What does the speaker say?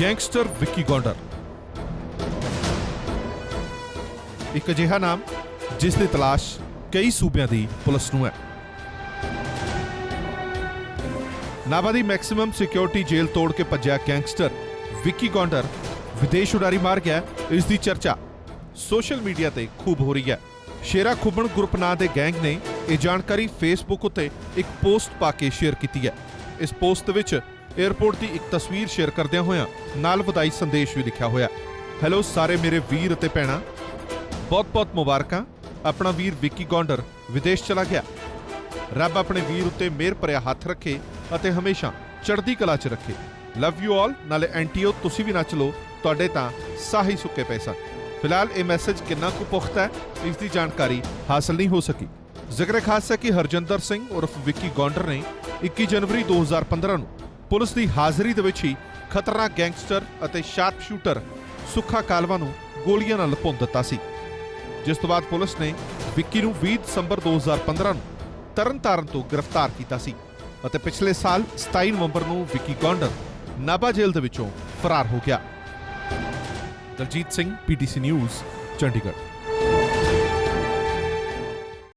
Gangster Vicky Gounder. ਇੱਕ ਅਜਿਹਾ ਨਾਮ, ਜਿਸ ਦੀ ਤਲਾਸ਼ ਕਈ ਸੂਬਿਆਂ ਦੀ ਪੁਲਿਸ ਨੂੰ ਹੈ। ਨਾਭਾ ਦੀ ਮੈਕਸਿਮਮ ਸਿਕਿਉਰਿਟੀ ਜੇਲ੍ਹ ਤੋੜ ਕੇ ਭੱਜਿਆ ਗੈਂਗਸਟਰ ਵਿੱਕੀ ਗੌਂਡਰ ਵਿਦੇਸ਼ ਉਡਾਰੀ ਮਾਰ ਗਿਆ ਇਸ ਦੀ ਚਰਚਾ ਸੋਸ਼ਲ ਮੀਡੀਆ ਤੇ ਖੂਬ ਹੋ ਰਹੀ ਹੈ। ਸ਼ੇਰਾ ਖੁੱਬਣ ਗਰੁੱਪ ਨਾਂ ਦੇ ਗੈਂਗ ਨੇ ਇਹ ਜਾਣਕਾਰੀ ਫੇਸਬੁੱਕ ਉੱਤੇ ਇੱਕ ਪੋਸਟ ਪਾ ਕੇ ਸ਼ੇਅਰ ਕੀਤੀ ਹੈ। ਇਸ ਪੋਸਟ ਵਿੱਚ 에ਅਰਪੋਰਟ ਦੀ ਇੱਕ ਤਸਵੀਰ ਸ਼ੇਅਰ ਕਰਦਿਆਂ ਹੋਇਆਂ ਨਾਲ ਵਧਾਈ ਸੰਦੇਸ਼ ਵੀ ਲਿਖਿਆ ਹੋਇਆ। ਹੈਲੋ ਸਾਰੇ ਮੇਰੇ ਵੀਰ ਅਤੇ ਭੈਣਾਂ। ਬਹੁਤ-ਬਹੁਤ ਮੁਬਾਰਕਾਂ। ਆਪਣਾ ਵੀਰ ਵਿੱਕੀ ਗੌਂਡਰ ਵਿਦੇਸ਼ ਚਲਾ ਗਿਆ। ਰੱਬ ਆਪਣੇ ਵੀਰ ਉੱਤੇ ਮਿਹਰ ਭਰਿਆ ਹੱਥ ਰੱਖੇ ਅਤੇ ਹਮੇਸ਼ਾ ਚੜ੍ਹਦੀ ਕਲਾ 'ਚ ਰੱਖੇ। ਲਵ ਯੂ ਆਲ ਨਾਲੇ ਐਂਟੀਓ ਤੁਸੀਂ ਵੀ ਨੱਚ ਲਓ। ਤੁਹਾਡੇ ਤਾਂ ਸਾਹੀ ਸੁੱਕੇ ਪਏ ਸਨ। ਫਿਲਹਾਲ ਇਹ ਮੈਸੇਜ ਕਿੰਨਾ ਕੁ ਪੁਖਤਾ ਹੈ ਇਸ ਦੀ ਜਾਣਕਾਰੀ ਹਾਸਲ ਨਹੀਂ ਹੋ ਸਕੀ। ਜ਼ਿਕਰ ਖਾਸ ਹੈ ਕਿ ਹਰਜਿੰਦਰ ਸਿੰਘ ਉਰਫ ਵਿੱਕੀ ਗੌਂਡਰ ਨੇ 21 ਜਨਵਰੀ 2015 ਨੂੰ ਪੁਲਿਸ ਦੀ ਹਾਜ਼ਰੀ ਦੇ ਵਿੱਚ ਹੀ ਖਤਰਨਾਕ ਗੈਂਗਸਟਰ ਅਤੇ ਸ਼ਾਰਪ ਸ਼ੂਟਰ ਸੁੱਖਾ ਕਾਲਵਾ ਨੂੰ ਗੋਲੀਆਂ ਨਾਲ ਭੁੰਨ ਦਿੱਤਾ ਸੀ। ਜਿਸ ਤੋਂ ਬਾਅਦ ਪੁਲਿਸ ਨੇ ਵਿੱਕੀ ਨੂੰ 20 ਦਸੰਬਰ 2015 ਨੂੰ ਤਰਨਤਾਰਨ ਤੋਂ ਗ੍ਰਿਫਤਾਰ ਕੀਤਾ ਸੀ ਅਤੇ ਪਿਛਲੇ ਸਾਲ 27 ਨਵੰਬਰ ਨੂੰ ਵਿੱਕੀ ਗੌਂਡਰ ਨਾਭਾ ਜੇਲ੍ਹ ਦੇ ਵਿੱਚੋਂ ਫਰਾਰ ਹੋ ਗਿਆ। Daljit Singh PTC news, Chandigarh.